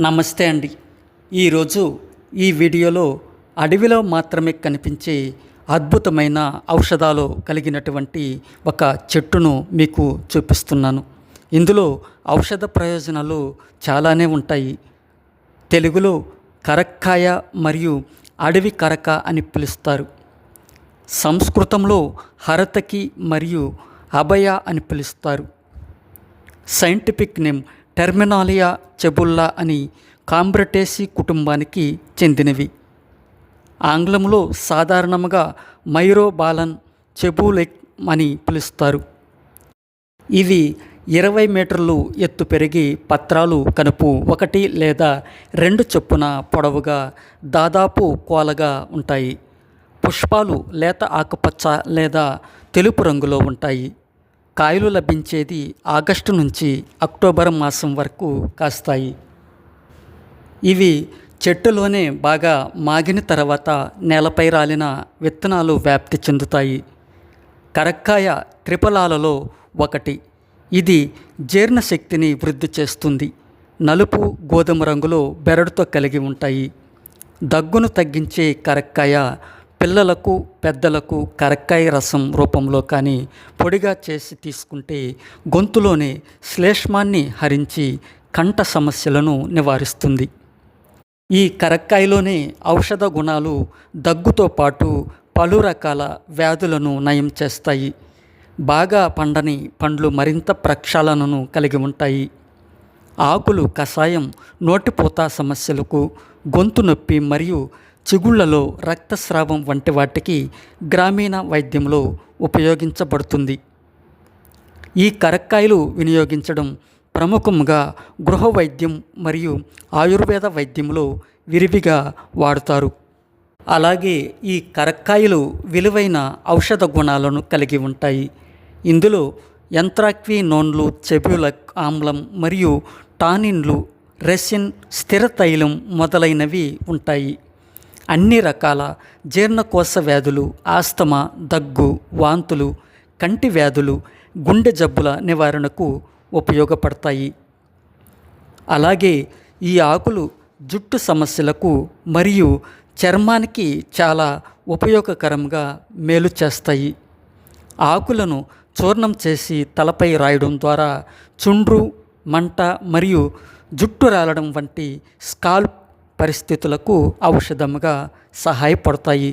నమస్తే అండి. ఈరోజు ఈ వీడియోలో అడవిలో మాత్రమే కనిపించే అద్భుతమైన ఔషధాలు కలిగినటువంటి ఒక చెట్టును మీకు చూపిస్తున్నాను. ఇందులో ఔషధ ప్రయోజనాలు చాలానే ఉంటాయి. తెలుగులో కరక్కాయ మరియు అడవి కరక అని పిలుస్తారు. సంస్కృతంలో హరతకి మరియు అభయ అని పిలుస్తారు. సైంటిఫిక్ నేమ్ టెర్మినాలియా చెబుల్లా అని కాంబ్రటేసి కుటుంబానికి చెందినవి. ఆంగ్లంలో సాధారణంగా మైరోబాలన్ చెబులెక్ అని పిలుస్తారు. ఇవి ఇరవై మీటర్లు ఎత్తు పెరిగి పత్రాలు కనుపు ఒకటి లేదా రెండు చొప్పున పొడవుగా దాదాపు కోలగా ఉంటాయి. పుష్పాలు లేత ఆకుపచ్చ లేదా తెలుపు రంగులో ఉంటాయి. కాయలు లభించేది ఆగస్టు నుంచి అక్టోబర్ మాసం వరకు కాస్తాయి. ఇవి చెట్టులోనే బాగా మాగిన తర్వాత నేలపై రాలిన విత్తనాలు వ్యాప్తి చెందుతాయి. కరక్కాయ త్రిపలాలలో ఒకటి. ఇది జీర్ణశక్తిని వృద్ధి చేస్తుంది. నలుపు గోధుమ రంగులో బెరడుతో కలిగి ఉంటాయి. దగ్గును తగ్గించే కరక్కాయ పిల్లలకు పెద్దలకు కరక్కాయ రసం రూపంలో కానీ పొడిగా చేసి తీసుకుంటే గొంతులోని శ్లేష్మాన్ని హరించి కంఠ సమస్యలను నివారిస్తుంది. ఈ కరక్కాయలోని ఔషధ గుణాలు దగ్గుతో పాటు పలు రకాల వ్యాధులను నయం చేస్తాయి. బాగా పండని పండ్లు మరింత ప్రక్షాళనను కలిగి ఉంటాయి. ఆకులు కషాయం నోటిపూత సమస్యలకు గొంతు నొప్పి మరియు చిగుళ్ళలో రక్తస్రావం వంటి వాటికి గ్రామీణ వైద్యంలో ఉపయోగించబడుతుంది. ఈ కరక్కాయలు వినియోగించడం ప్రముఖంగా గృహ వైద్యం మరియు ఆయుర్వేద వైద్యంలో విరివిగా వాడుతారు. అలాగే ఈ కరక్కాయలు విలువైన ఔషధ గుణాలను కలిగి ఉంటాయి. ఇందులో యంత్రాక్వినోన్లు చెబ్యులక్ ఆమ్లం మరియు టానిన్లు రెసిన్ స్థిర తైలం మొదలైనవి ఉంటాయి. అన్ని రకాల జీర్ణకోశ వ్యాధులు ఆస్తమా దగ్గు వాంతులు కంటి వ్యాధులు గుండె జబ్బుల నివారణకు ఉపయోగపడతాయి. అలాగే ఈ ఆకులు జుట్టు సమస్యలకు మరియు చర్మానికి చాలా ఉపయోగకరంగా మేలు చేస్తాయి. ఆకులను చూర్ణం చేసి తలపై రాయడం ద్వారా చుండ్రు మంట మరియు జుట్టు రాలడం వంటి స్కాల్ప్ పరిస్థితులకు ఔషధముగా సహాయపడతాయి.